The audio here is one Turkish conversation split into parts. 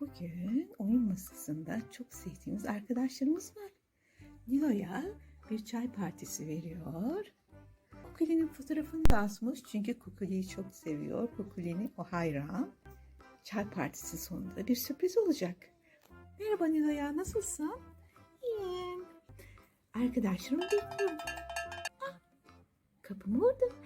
Bugün oyun masasında çok sevdiğimiz arkadaşlarımız var. Nilo'ya bir çay partisi veriyor. Kukuli'nin fotoğrafını da asmış çünkü Kukuli'yi çok seviyor. Kukuli'nin o hayran. Çay partisi sonunda bir sürpriz olacak. Merhaba Nilo'ya nasılsın? İyiyim. Arkadaşlarım bekliyorum. Ah, kapım orada.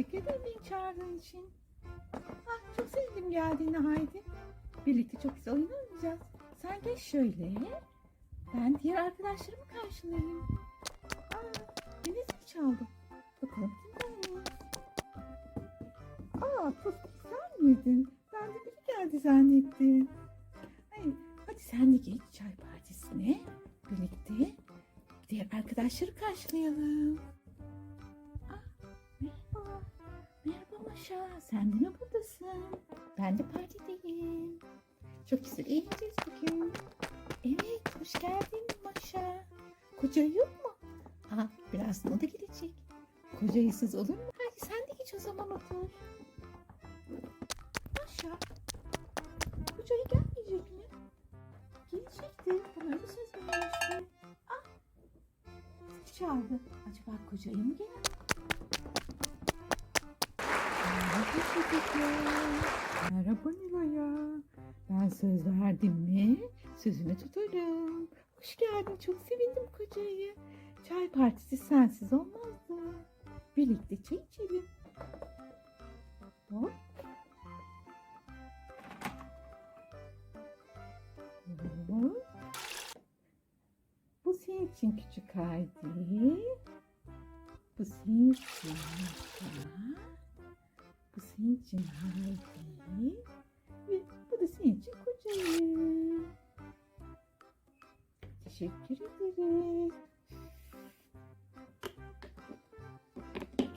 Teşekkür ederim beni çağırdığın için. Ah, çok sevindim geldiğine Haydi. Birlikte çok güzel oyun oynayacağız. Sen geç şöyle. Ben diğer arkadaşlarımı karşılayayım. Aa, yine zil çaldı. Bakalım kimden Aa, Fıstık sen miydin? Ben de biri geldi zannettim. Hayır, hadi sen de geç çay partisine. Birlikte diğer arkadaşları karşılayalım. Maşa. Sen de mi buradasın? Ben de partideyim. Çok güzel eğleneceğiz bugün. Evet, hoş geldin Maşa. Koca yok mu? Aa, birazdan o da gelecek. Kocayısız olur mu? Hadi sen de geç o zaman otur. Maşa. Kocayı gelmeyecek mi? Gelecekti. Bana öyle söz vermişti. Ah. Çaldı. Acaba kocayı mı gelir? Merhaba Nilo'ya. Ben söz verdim mi? Sözümü tutarım. Hoş geldin. Çok sevindim kocayı. Çay partisi sensiz olmazdı. Birlikte çay içelim. Hop. Bu senin için küçük Haydi. Bu senin için Maşa. Senin için Haydi. Ve bu da senin için kocayı. Teşekkür ederiz.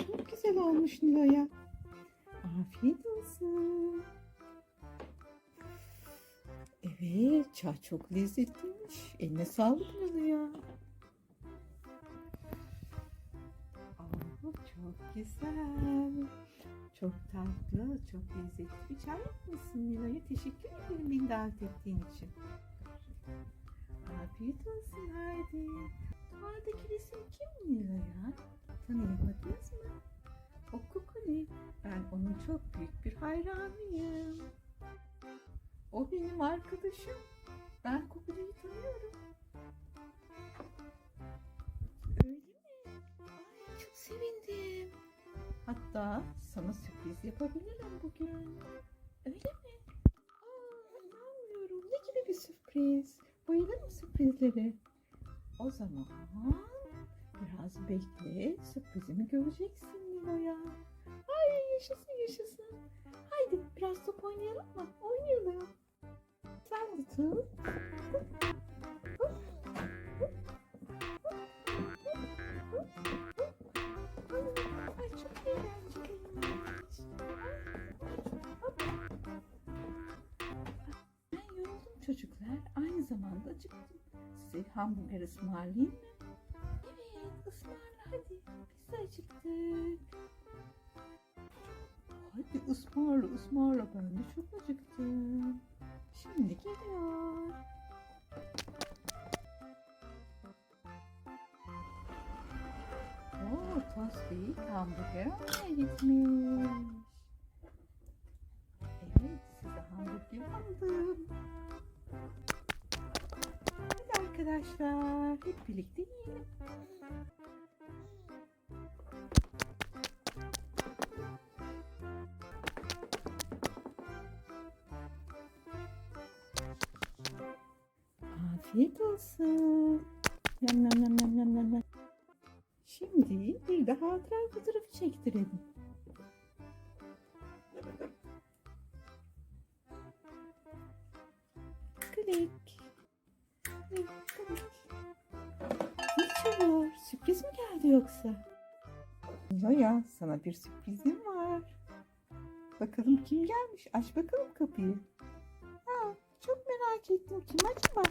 Çok güzel olmuş Nilo'ya. Afiyet olsun. Evet, çay çok lezzetliymiş. Eline sağlık Nilo'ya. Çok güzel. Çok tatlı, çok lezzetli bir çay yapmışsın Nilo'ya. Teşekkür ederim beni davet ettiğin için. Afiyet olsun Haydi. Duvardaki resim kim Nilo'ya? Tanıyamadınız mı? O Kukuli. Ben onun çok büyük bir hayranıyım. O benim arkadaşım. Ben Kukuli'yi tanıyorum. Hatta sana sürpriz yapabilirim bugün. Öyle mi? Aa, inanmıyorum. Ne gibi bir sürpriz? Bayılırım sürprizlere. O zaman biraz bekle. Sürprizimi göreceksin Nilo'ya. Ay yaşasın yaşasın. Haydi biraz top oynayalım mı? Oynayalım. Sen de tut. Çocuklar. Aynı zamanda acıktım. Size hamburger ısmarlayayım mı? Evet ısmarla hadi. Biz de acıktık. Hadi ısmarla ısmarla ben de çok acıktım. Şimdi geliyor. Oo, Tosti hamburger almaya gitmiş. Evet, size hamburger aldım. Arkadaşlar, hep birlikte yiyelim. Afiyet olsun. Yam yam yam yam yam yam. Şimdi bir de hatıra fotoğrafı çektirelim. Klik, Geldi yoksa? Yoya sana bir sürprizim var. Bakalım kim gelmiş? Aç bakalım kapıyı. Ha, çok merak ettim. Kim acaba?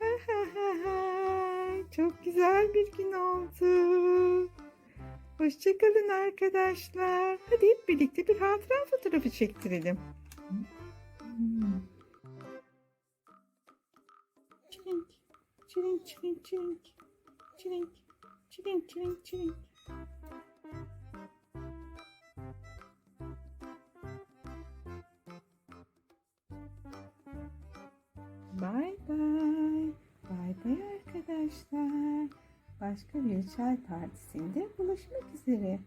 Çok güzel bir gün oldu. Hoşçakalın arkadaşlar. Hadi hep birlikte bir hatıra fotoğrafı çektirelim. Çilink, çilink, çilink, çilink, çilink, çilink, çilink, çilink. Bay bay. Bay bay arkadaşlar. Başka bir çay partisinde buluşmak üzere.